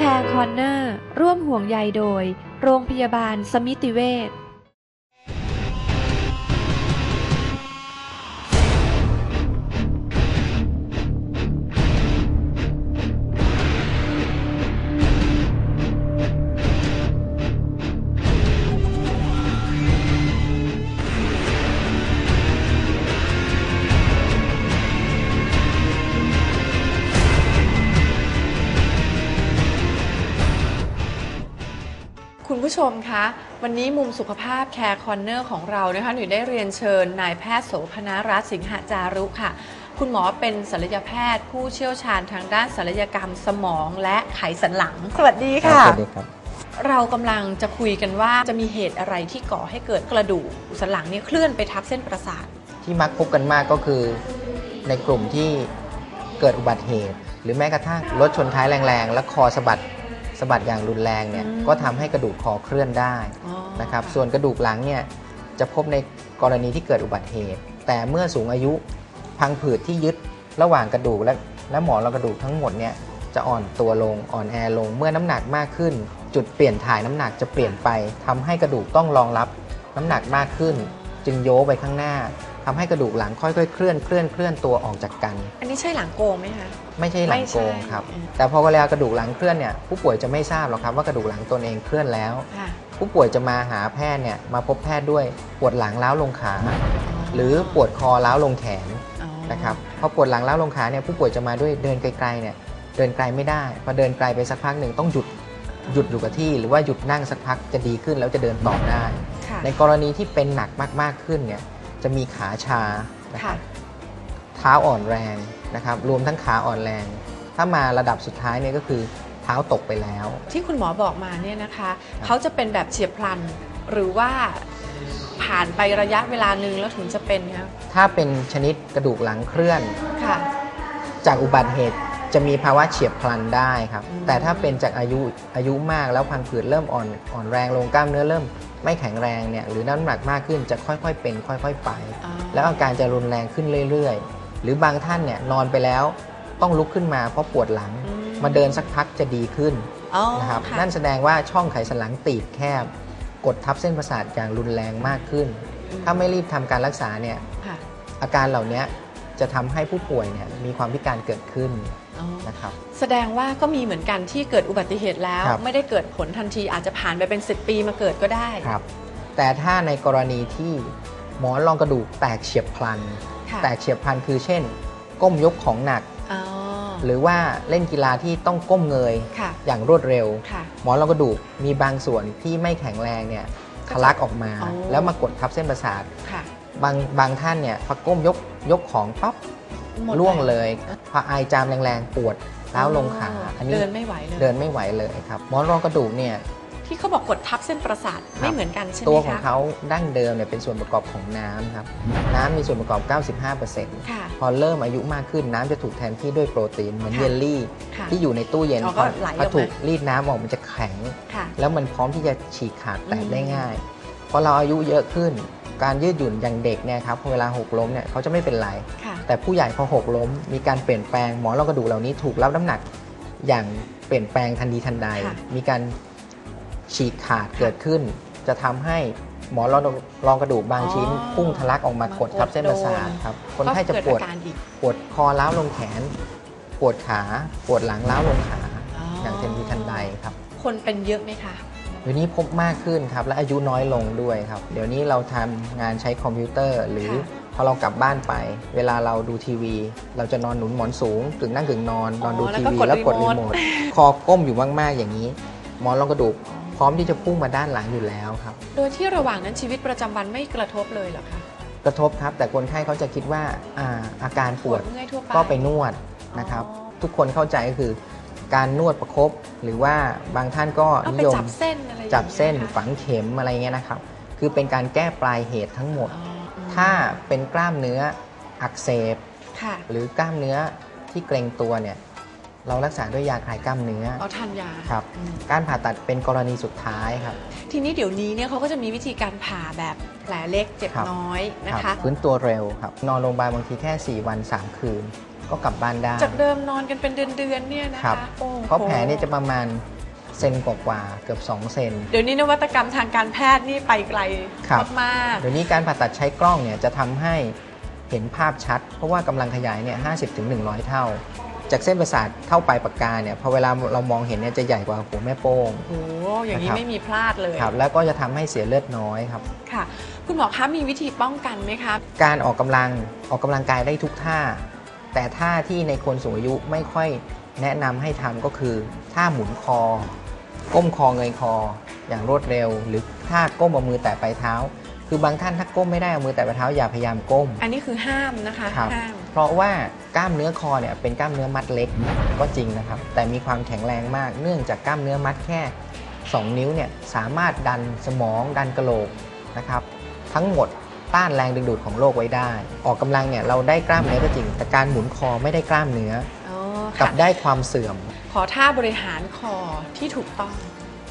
แคร์คอนเนอร์ ร่วมห่วงใยโดย โรงพยาบาลสมิติเวช ผู้ชมคะ วันนี้มุมสุขภาพแคร์คอนเนอร์ของเรานะคะหนูได้เรียนเชิญนายแพทย์โสพนารัตน์สิงหจารุค่ะ คุณหมอเป็นศัลยแพทย์ ผู้เชี่ยวชาญทางด้านศัลยกรรมสมองและไขสันหลัง สวัสดีค่ะ สวัสดีครับ เรากำลังจะคุยกันว่าจะมีเหตุอะไรที่ก่อให้เกิดกระดูกสันหลังเนี่ยเคลื่อนไปทับเส้นประสาท ที่มักพบกันมากก็คือ ในกลุ่มที่เกิดอุบัติเหตุ หรือแม้กระทั่งรถชนท้ายแรงๆ และคอสะบัด สะบัดอย่างรุนแรงเนี่ยอืมก็ทำให้กระดูกคอเคลื่อนได้อ๋อนะครับส่วนกระดูกหลังเนี่ยจะพบในกรณีที่เกิดอุบัติเหตุ แต่เมื่อสูงอายุพังผืดที่ยึดระหว่างกระดูกและและหมอนรองกระดูกทั้งหมดเนี่ยจะอ่อนตัวลงอ่อนแอลงเมื่อน้ำหนักมากขึ้น จุดเปลี่ยนถ่ายน้ำหนักจะเปลี่ยนไปทำให้กระดูกต้องรองรับน้ำหนักมากขึ้น จึงโยไปข้างหน้า ทำให้กระดูกหลังค่อยๆ เคลื่อนเคลื่อนเคลื่อนตัวออกจากกัน อันนี้ใช่หลังโกงไหมคะไม่ใช่หลังไม่ใช่โกงครับอืมแต่พอเวลากระดูกหลังเคลื่อนเนี่ยผู้ป่วยจะไม่ทราบหรอกครับว่ากระดูกหลังตนเองเคลื่อนแล้วค่ะผู้ป่วยจะมาหาแพทย์เนี่ยมาพบแพทย์ด้วยปวดหลังล้าวลงขา หรือปวดคอล้าวลงแขนอ๋อนะครับพอปวดหลังล้าวลงขาเนี่ยผู้ป่วยจะมาด้วยเดินไกลๆเนี่ยเดินไกลไม่ได้ พอเดินไกลไปสักพักหนึ่งต้องหยุดหยุดอยู่กับที่ หรือว่าหยุดนั่งสักพักจะดีขึ้นแล้วจะเดินต่อได้ค่ะในกรณีที่เป็นหนักมากๆขึ้นเนี่ย จะมีขาชานะคค่ะรับเท้าอ่อนแรงนะครับ รวมทั้งขาอ่อนแรง ถ้ามาระดับสุดท้ายเนี่ยก็คือเท้าตกไปแล้ว ที่คุณหมอบอกมาเนี่ยนะคะเขาจะเป็นแบบเฉียบพลัน หรือว่าผ่านไประยะเวลาหนึ่งแล้วถึงจะเป็นคะถ้าเป็นชนิดกระดูกหลังเคลื่อนค่ะ จากอุบัติเหตุจะมีภาวะเฉียบพลันได้ครับอืมแต่ถ้าเป็นจากอายุอายุมากแล้วพังผืดเริ่มอ่อนอ่อนแรงลงกล้ามเนื้อเริ่ม ไม่แข็งแรงเนี่ยหรือน้ำหนักมากขึ้นจะค่อยๆเป็น ค่อยๆไปอ๋อแล้วอาการจะรุนแรงขึ้นเรื่อยๆ หรือบางท่านเนี่ยนอนไปแล้วต้องลุกขึ้นมาเพราะปวดหลังอืมาเดินสักพักจะดีขึ้นอ๋อนะครับค่ะนั่นแสดงว่าช่องไขสันหลังตีบแคบ กดทับเส้นประสาทอย่างรุนแรงมากขึ้น ถ้าไม่รีบทำการรักษาเนี่ยค่ะอาการเหล่านี้จะทำให้ผู้ป่วยเนี่ยมีความพิการเกิดขึ้นอ๋อ นะครับแสดงว่าก็มีเหมือนกันที่เกิดอุบัติเหตุแล้วครับไม่ได้เกิดผลทันทีอาจจะผ่านไปเป็น 10 ปีมาเกิดก็ได้ครับ แต่ถ้าในกรณีที่หมอนรองกระดูกแตกเฉียบพลันค่ะแตกเฉียบพลันคือเช่น ก้มยกของหนักอ๋อหรือว่าเล่นกีฬาที่ต้องก้มเงยค่ะอย่างรวดเร็วค่ะหมอนรองกระดูกมีบางส่วนที่ไม่แข็งแรงเนี่ยทะลักออกมาอ๋อแล้วมากดทับเส้นประสาทค่ะบางบางท่านเนี่ยพอก้มยกยกของปั๊บ หมดล่วงแรเลย พอไอจามแรงๆ ปวดร้าวลงขา อันนี้เดินไม่ไหวเลย เดินไม่ไหวเลยครับหมอนรองกระดูกเนี่ยที่เขาบอกกดทับเส้นประสาทไม่เหมือนกันใช่ไหมคะตัวของเขาดั้งเดิมเนี่ยเป็นส่วนประกอบของน้ำครับ น้ำมีส่วนประกอบ 95%ค่ะพอเริ่มอายุมากขึ้นน้ำจะถูกแทนที่ด้วยโปรตีนเหมือนค่ะเยลลี่ค่ะที่อยู่ในตู้เย็นอ๋อพก็อไหลออกพมาอถูกรีดน้ำออกมันจะแข็งค่ะแล้วมันพร้อมที่จะฉีกขาดแตกได้อืมง่ายพอเราอายุเยอะขึ้น การยืดหยุ่นอย่างเด็กเนี่ยครับพอเวลาหกล้มเนี่ยเขาจะไม่เป็นไร ค่ะ แต่ผู้ใหญ่พอหกล้ม มีการเปลี่ยนแปลงหมอนรองกระดูกเหล่านี้ถูกรับน้ำหนักอย่างเปลี่ยนแปลงทันทีทันใด ค่ะมีการฉีกขาดเกิดขึ้น จะทำให้หมอนรองรองกระดูกบางชิ้น อ๋อพุ่งทะลักออกมากดทับเส้นประสาทครับคนไข้จะก็ปเกิวดดอาการอีกปวดคอล้าวลงแขน ปวดขา ปวดหลังล้าวลงขาอ๋อออย่างทันทีทันใดครับ คนเป็นเยอะไหมคะ เดี๋ยวนี้พบมากขึ้นครับ และอายุน้อยลงด้วยครับ เดี๋ยวนี้เราทำงานใช้คอมพิวเตอร์ หรือค่ะพอเรากลับบ้านไป เวลาเราดูทีวี เราจะนอนหนุนหมอนสูงกึ่งนั่งกึ่งนอนนอนดูอ๋อแล้วทีก็วีกดแล้วกดรีรีโมโมททคอก้มอยู่มากๆอย่างนี้หมอนรองกระดูกพร้อมที่จะพุ่งมาด้านหลังอยู่แล้วครับ โดยที่ระหว่างนั้นชีวิตประจำวันไม่กระทบเลยเหรอคะกระทบครับ แต่คนไข้เขาจะคิดว่าอาอาการปวดเมื่อยทั่วไปก็ไปนวดนะครับอ๋อทุกคนเข้าใจก็คือ การนวดประคบหรือว่าบางท่านก็ต้องนิไปยมจับเส้นอะไรอย่างจับเส้นงี้ยฝังเข็มอะไรเงี้ยนะครับ คือเป็นการแก้ปลายเหตุทั้งหมดอ๋ออืมถ้าเป็นกล้ามเนื้ออักเสบค่ะหรือกล้ามเนื้อที่เกร็งตัวเนี่ยเรารักษาด้วยยาคลายกล้ามเนื้อเอาทานยาครับอืมการผ่าตัดเป็นกรณีสุดท้ายครับ ทีนี้เดี๋ยวนี้เนี่ยเขาก็จะมีวิธีการผ่าแบบแผลเล็กเจ็บครับน้อยนะครัคะบฟื้นตัวเร็วครับ นอนโรงพยาบาลบางทีแค่ 4 วัน 3 คืน ก็กลับบ้านได้ จากเดิมนอนกันเป็นเดือนๆเนี่ยนะครัคะบ โอ้โหเพราะแผลเนี่ยจะประมาณเซนกว่าๆเกือบ 2 เซน เดี๋ยวนี้นวัตกรรมทางการแพทย์นี่ไปไกลครับ มากเดี๋ยวนี้การผ่าตัดใช้กล้องเนี่ยจะทำให้เห็นภาพชัด เพราะว่ากำลังขยายเนี่ย50ถึง100เท่า จากเส้นประสาทเท่าปลายปากกาเนี่ยพอเวลาเรามองเห็นเนี่ยจะใหญ่กว่าหัวแม่โป้ง ๆโอ้โหอย่างนี้นะครับ ไม่มีพลาดเลยครับแล้วก็จะทำให้เสียเลือดน้อยครับ ค่ะ คุณหมอคะมีวิธีป้องกันไหมคะ การออกกำลังออกกำลังกายได้ทุกท่า แต่ท่าที่ในคนสูงอายุไม่ค่อยแนะนำให้ทำก็คือท่าหมุนคอ ก้มคอเงยคอ อย่างรวดเร็ว หรือท่าก้มเอามือแตะปลายเท้า คือบางท่านถ้าก้มไม่ได้เอามือแตะปลายเท้าอย่าพยายามก้มอันนี้คือห้ามนะคะ ครับห้าม เพราะว่ากล้ามเนื้อคอเนี่ยเป็นกล้ามเนื้อมัดเล็กก็จริงนะครับ แต่มีความแข็งแรงมาก เนื่องจากกล้ามเนื้อมัดแค่ 2 นิ้วเนี่ยสามารถดันสมองดันกระโหลกนะครับ ทั้งหมด ต้านแรงดึงดูดของโลกไว้ได้ ออกกำลังเนี่ยเราได้กล้ามเนื้อก็จริง แต่การหมุนคอไม่ได้กล้ามเนื้ออ๋อกัค่ะบได้ความเสื่อม ขอท่าบริหารคอที่ถูกต้อง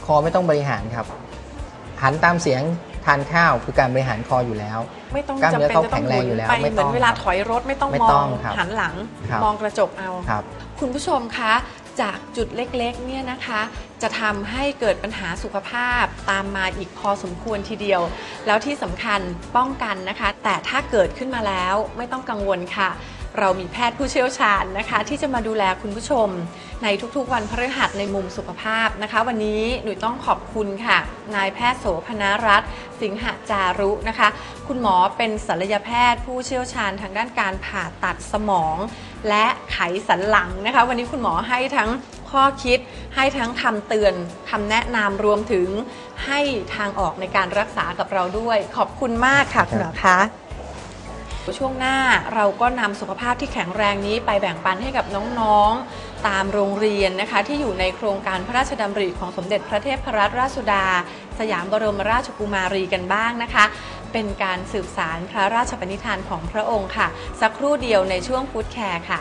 คอไม่ต้องบริหารครับ หันตามเสียงทานข้าวคือการบริหารคออยู่แล้ว ไม่ต้องกล้ามจำเนื้อเป็นเขาจะต้แข็องงหแรมุงนอยู่แล้วไปไม่เหมืต้ออนงเวลาครับถอยรถไม่ต้องไม่มอต้องงครับหันหลังครับมองกระจกเอาครับคุณผู้ชมคะจากจุดเล็กๆเนี่ยนะคะจะทำให้เกิดปัญหาสุขภาพตามมาอีกพอสมควรทีเดียว แล้วที่สำคัญป้องกันนะคะ แต่ถ้าเกิดขึ้นมาแล้วไม่ต้องกังวลค่ะ เรามีแพทย์ผู้เชี่ยวชาญนะคะ ที่จะมาดูแลคุณผู้ชม ในทุกๆวันพฤหัสในมุมสุขภาพนะคะ วันนี้หนูต้องขอบคุณค่ะ นายแพทย์โสพนารัตน์สิงหจารุนะคะ คุณหมอเป็นศัลยแพทย์ผู้เชี่ยวชาญทางด้านการผ่าตัดสมอง และไขสันหลังนะคะ วันนี้คุณหมอให้ทั้ง ข้อคิด ให้ทั้งคำเตือนคำแนะนำรวมถึงให้ทางออกในการรักษากับเราด้วย ขอบคุณมากค่ะคุณหมอคะช่วงหน้าเราก็นำสุขภาพที่แข็งแรงนี้ไปแบ่งปันให้กับน้องๆ ตามโรงเรียนนะคะ ที่อยู่ในโครงการพระราชดำริของสมเด็จพระเทพรัตนราชสุดา สยามบรมราชกุมารีกันบ้างนะคะ เป็นการสืบสารพระราชปณิธานของพระองค์ค่ะ สักครู่เดียวในช่วงฟู้ดแคร์ค่ะ